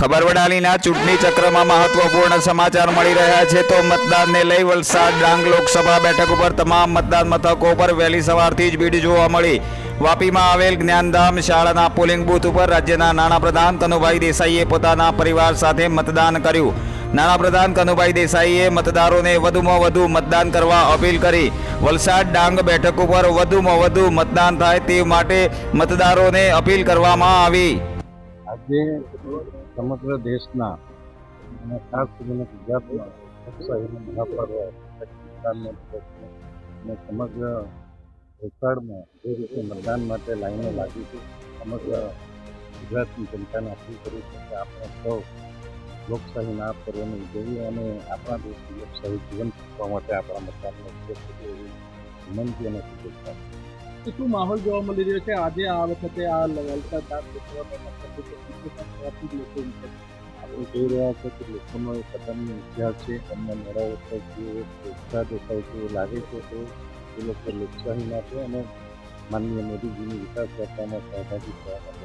ખબર વડાલીના ચૂંટણી ચક્રમાં મહત્વપૂર્ણ સમાચાર મળી રહ્યા છે. તો મતદાનને લઈ વલસાડ ડાંગ લોકસભા બેઠક ઉપર તમામ મતદાન મથકો પર વહેલી સવારથી જ ભીડ જોવા મળી. વાપીમાં આવેલ જ્ઞાનધામ શાળાના પોલિંગ બૂથ ઉપર રાજ્યના નાણાપ્રધાન કનુભાઈ દેસાઈએ પોતાના પરિવાર સાથે મતદાન કર્યું. નાણાપ્રધાન કનુભાઈ દેસાઈએ મતદારોને વધુમાં વધુ મતદાન કરવા અપીલ કરી. વલસાડ ડાંગ બેઠક ઉપર વધુમાં વધુ મતદાન થાય તે માટે મતદારોને અપીલ કરવામાં આવી. આજે સમગ્ર દેશના અને ખાસ કરીને ગુજરાતમાં લોકશાહીનો મહાપર્વ અને સમગ્ર વલસાડમાં જે રીતે મતદાન માટે લાઈનો લાગી છે, સમગ્ર ગુજરાતની જનતાને અપીલ કરી છે કે આપણે સૌ લોકશાહીના આ પર્વને ઉજવીએ અને આપણા દેશની લોકશાહી જીવન શીખવા માટે આપણા મતદાનનો ઉપયોગ કરીએ એવી વિનંતી અને શુભેચ્છા શું માહોલ જોવા મળી રહ્યો છે આજે આ વખતે આ વલસાડ? આપણે જોઈ રહ્યા છે કે લોકોનો કદમનો ઉત્સાહ છે, એમના મેળા ઉપર જે ઉત્સાહ દેખાય છે એ લાગે છે કે એ લોકો લોકશાહી માટે અને માનનીય મોદીજીની વિકાસ કરતામાં સહભાગી થવા માટે